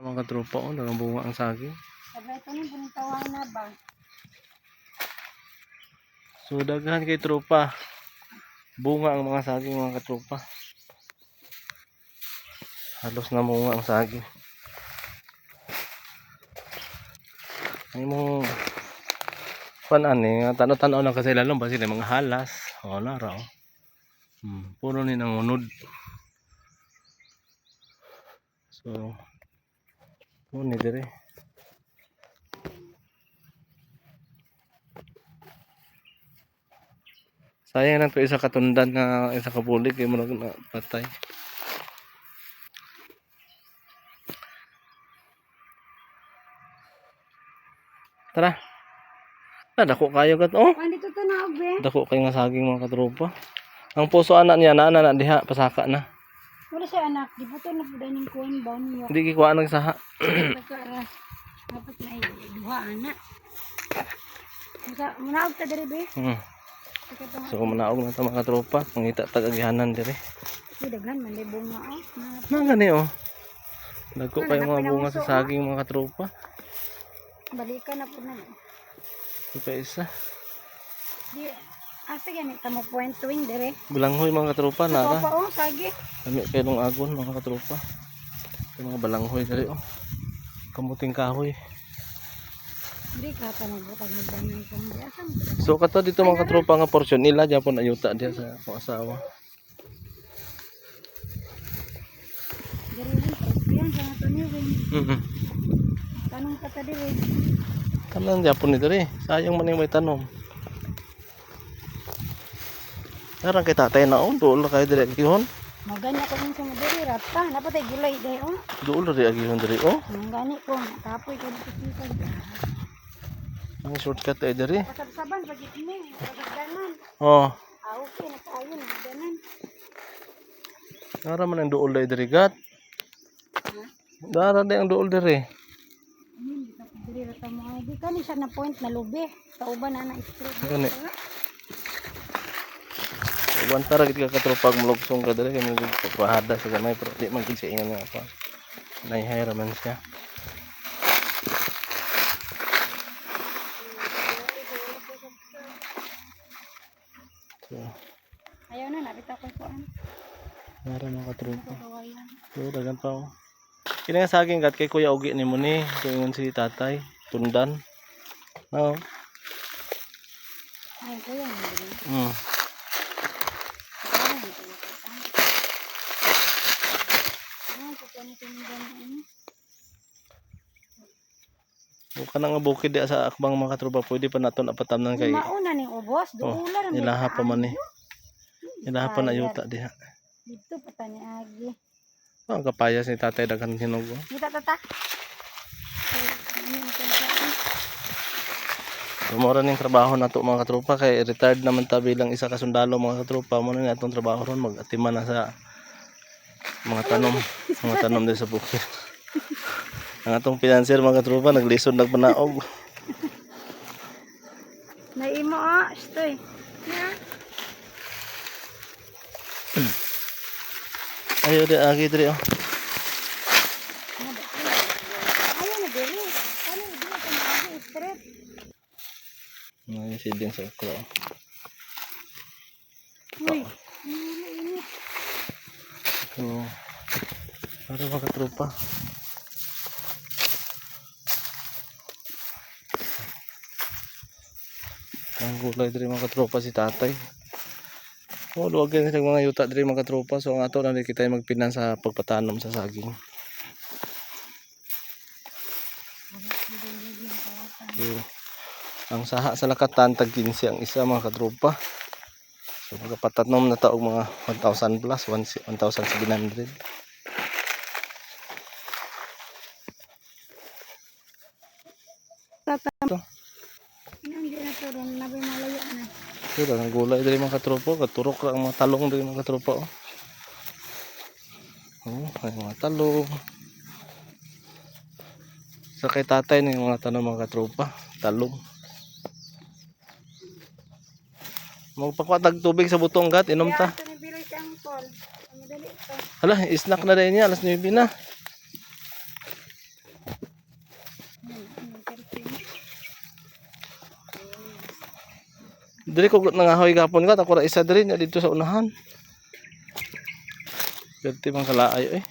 Mga katropa ko, bunga ang saging. Sabi ito ni buntawan na ba? So daghan kay tropa. Bunga ang mga saging mga katropa. Halos na bunga ang saging. Ay mo panan eh, tanaw-tanaw lang kasi lalong ba sila mga halas. O lara oh. Hmm, puro ni nangunod. So, muni dire. Sayang lang to isa katundan nga isa kabulig kay mo na patay. Tara. Ah, dako kayo kat. Oh, Ano dito to na be? dako kayo nga saging mga katropa. Ang puso anak niya na na diha pasaka na. Wala siya anak. Di ba to na po ning kuwan ba niyo? Hindi kikuha nagsaha. Nagkara. Dapat na duha anak. Masa munaog ta diri be? Hmm. So manaog na ta mga katropa. Mangita tag agihanan dire. Di daghan man day bunga oh. Mga gani oh. Dagko kayo mga bunga sa saging mga katropa. Balikan na po na. Ito isa. Di Asa gani ta mo point wing dire? Balanghoy mga katropa Ito nara. pa oh sagi. Kami kayo ng agon mga katropa. Ito mga balanghoy dali oh. Kamuting kahoy. Di ka ta nagbutag magdanay ko di asa. So kato dito mga katropa nga portion nila Japon ayuta diya sa akong asawa. Diri rin yan sa ato ni rin. Mhm. Tanong ka ta diri. Kanan Japon ni dire. Sayang man yung may tanom. Karang kay tatay na on, dool na kayo dire agihon. Magani ko din sa madiri rata. Napatay gulay day oh. Dool na dire agihon dire oh. Mangani ko kapoy ko dito kita. Ang shortcut ay dire. Kasabsaban pag ini pagdanan. Oh, Ah okay na tayo na danan. nara man ang dool dai dire gat. Dara dai ang dool dito ko diri rata mo di kani siya na point na lubi. Kauban na na stroke. Gani. Uban tara gid ka katropag mulugsong ka dire kay mo pahada sa gamay pero di man gid siya ingon nga pa. Naihira man siya. Ayaw na nabita ko an. nara mga katropa. So, dagan pa. Kini nga sa akin gat kay kuya ugi ni mo ni tuingon si tatay tundan. Oo. Ay ko yan. diri. Mm. Ay, dito ko ta. Ah, ko kani tindan ini. O ka nga bukid sa akbang mga katropa pwede pa naton apatamnan kay Mauna ni ubos, Oh, duula ra ilaha pa man ni. Ilaha pa na yuta diha. Dito pa ta ni agi. Oh, ang kapayas ni tatay daghan hinog. oh. Kita tata. Mura ning trabaho na to mga katropa kay retired naman ta bilang isa ka sundalo mga katropa mo na atong trabaho ron mag-atiman na sa mga tanom mga tanom din sa bukid. Ang atong financier mga katropa naglisod nagpanaog. Naimo ah, stoy. Ayo di agi diri oh. Ayo na diri. Ano di ka na agi straight. Ay siding sa ko. Uy. Ano ini? So, para mga katropa. Ang gulay diri mga katropa si tatay. Oh, luwag yan silang mga yuta diri mga katropa. So, ang ato na kita magpinan sa pagpatanom sa saging. So, ang saha sa lakatan tag 15 ang isa mga katropa. So, magpatanom na taog mga 1,000 plus, 1,700. Tata. Ito. Nang di na to ron nabi malayo na. So, ang gulay diri mga katropa, katurok ra ang mga talong diri mga katropa. Oh. Oh, ay mga talong. Sa kay tatay na yung mga tanong mga katropa, talong. Magpakwatag tubig sa butong gat, inom ta. Hala, snack na rin niya, alas 9 na. Dili ko nangahoy gapon gat, ako ra isa diri dito sa unahan. Perti bang kalaay eh.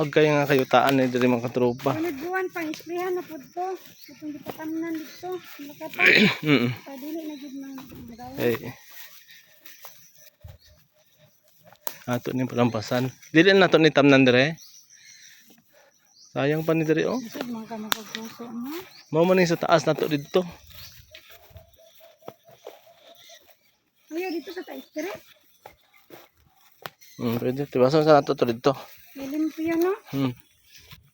Ag kay nga kayutaan ni diri mga katropa. Sunod buwan pang isprihan na pud to. Itong gipatamnan dito. Makata. Mm. Pa dili na gid man. Eh. Ato ni palampasan. Dili na to ni tamnan dire. Sayang pa ni dire oh. Isod man ka makagpuso mo. Mao man sa taas nato dito. Ayo dito sa taas dire. Hmm, pwede. Tibasan sa nato to dito. Limpyo no. Hmm.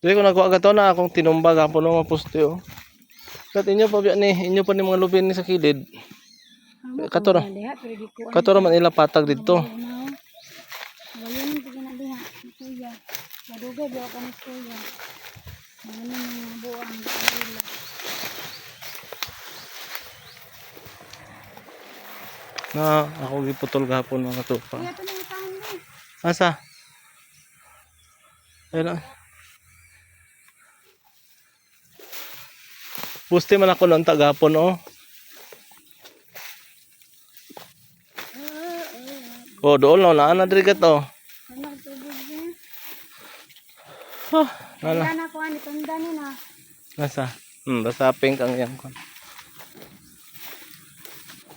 Dili ko nagawa ka to na akong tinumba gapon no mapuste oh. Kat inyo pa biya ni, inyo pa ni mga lubin ni sa kilid. Amo Kato ra. Diha pero di ko. Kato ra man ila patag dito. Gayon pag na diha. Kuya. Madugay ba ka ni kuya. Ano mga buang ila. Na ako giputol gapon mga ni. Asa? Ayun. ah. Puste man ako noon tagapon oh. Oh, doon lang na ana diri ka to. Oh, nala. Wala na ko ani tunda ni na. Nasa? Hmm, basta pink ang yan ko.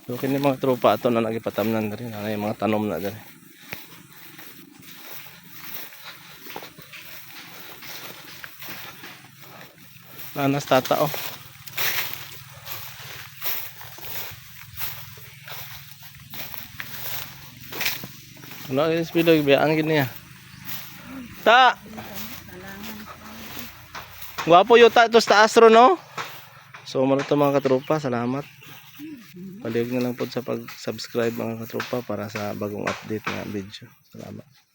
So, kini mga tropa ato na nagipatamnan diri na yung mga tanom na diri. Nanas tata oh. Ano yung speedo biyaan gini ya. Ta. Gwapo yuta ito sa astro no. So to mga katropa, salamat. Palig na lang po sa pag-subscribe mga katropa para sa bagong update na video. Salamat.